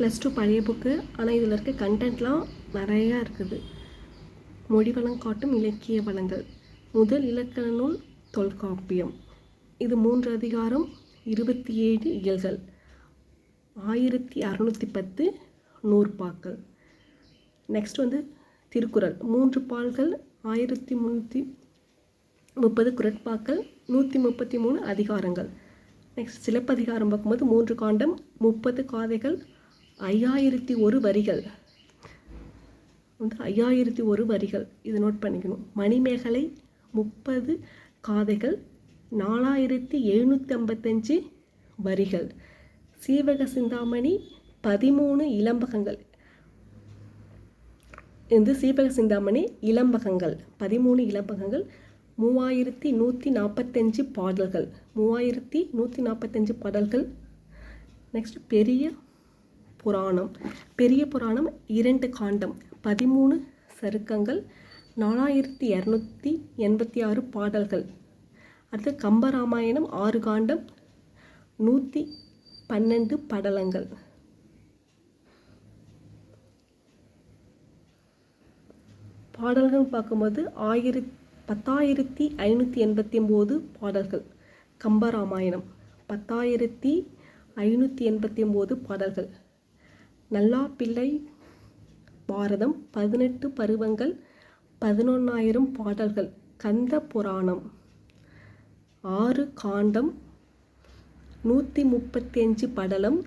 Plus two பழைய book ஆனால் இதில் இருக்க கண்டென்ட்லாம் நிறையா இருக்குது. மொழி வளம் காட்டும் இலக்கிய வளங்கள். முதல் இலக்கண நூல் தொல்காப்பியம். இது மூன்று அதிகாரம் இருபத்தி ஏழு இயல்கள். ஆயிரத்தி அறநூற்றி பத்து நூற்பாக்கள். நெக்ஸ்ட் வந்து திருக்குறள். மூன்று பால்கள் ஆயிரத்தி முந்நூற்றி முப்பது குரட்பாக்கள் நூற்றி முப்பத்தி மூணு அதிகாரங்கள். நெக்ஸ்ட் சிலப்பதிகாரம் பார்க்கும்போது மூன்று காண்டம் முப்பது காதைகள் ஐயாயிரத்தி ஒரு வரிகள். வந்து ஐயாயிரத்தி ஒரு வரிகள். இது நோட் பண்ணிக்கணும். மணிமேகலை முப்பது காதைகள் நாலாயிரத்தி எழுநூற்றி ஐம்பத்தஞ்சு வரிகள். சீவக சிந்தாமணி பதிமூணு இளம்பகங்கள் இது சீவக சிந்தாமணி இளம்பகங்கள் பதிமூணு இளம்பகங்கள் மூவாயிரத்தி நூற்றி நாற்பத்தஞ்சு பாடல்கள். மூவாயிரத்தி நூற்றி நாற்பத்தஞ்சு பாடல்கள். நெக்ஸ்ட் பெரிய புராணம். பெரிய புராணம் இரண்டு காண்டம். பதிமூணு சருக்கங்கள் நாலாயிரத்தி இரநூத்தி எண்பத்தி ஆறு பாடல்கள். அடுத்து கம்பராமாயணம் ஆறு காண்டம் நூற்றி பன்னெண்டு படலங்கள். பாடல்கள் பார்க்கும்போது ஆயிரத் பத்தாயிரத்தி ஐநூற்றி எண்பத்தி ஒம்பது பாடல்கள். கம்பராமாயணம் பத்தாயிரத்தி ஐநூற்றி எண்பத்தி ஒம்பது பாடல்கள். நல்லா பிள்ளை பாரதம் பதினெட்டு பருவங்கள் பதினொன்னாயிரம் பாடல்கள். கந்த புராணம். ஆறு காண்டம் நூற்றி முப்பத்தி அஞ்சு படலம்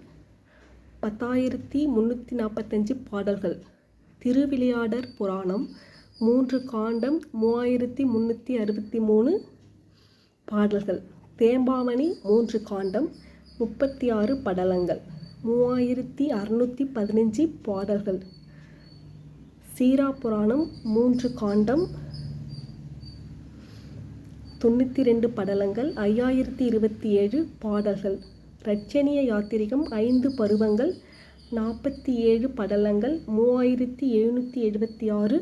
பத்தாயிரத்தி முந்நூற்றி நாற்பத்தஞ்சு பாடல்கள். திருவிளையாடற் புராணம். மூன்று காண்டம் மூவாயிரத்தி முந்நூற்றி அறுபத்தி மூணு பாடல்கள். தேம்பாவணி மூன்று காண்டம் முப்பத்தி ஆறு படலங்கள். மூவாயிரத்தி அறுநூற்றி பதினஞ்சு பாடல்கள். சீரா புராணம் மூன்று காண்டம் தொண்ணூற்றி ரெண்டு படலங்கள் ஐயாயிரத்தி இருபத்தி ஏழு பாடல்கள். ரட்சணிய யாத்திரிகம் ஐந்து பருவங்கள் நாற்பத்தி ஏழு படலங்கள் மூவாயிரத்தி எழுநூற்றி எழுபத்தி ஆறு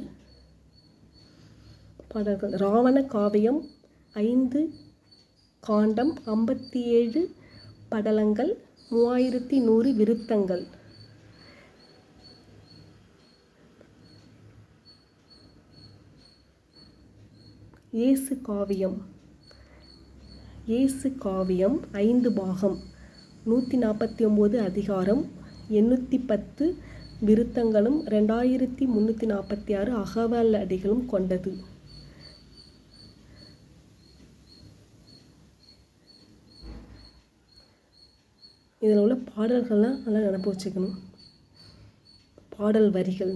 பாடல்கள். ராவண காவியம் ஐந்து காண்டம் ஐம்பத்தி ஏழு படலங்கள் மூவாயிரத்தி நூறு விருத்தங்கள். இயேசு காவியம். இயேசு காவியம் ஐந்து பாகம். நூற்றி நாற்பத்தி ஒம்பது அதிகாரம். எண்ணூற்றி பத்து விருத்தங்களும் ரெண்டாயிரத்தி முந்நூற்றி நாற்பத்தி ஆறு அகவல் அடிகளும் கொண்டது. இதில் உள்ள பாடல்கள்லாம் நல்லா நினப்பு வச்சுக்கணும். பாடல் வரிகள்.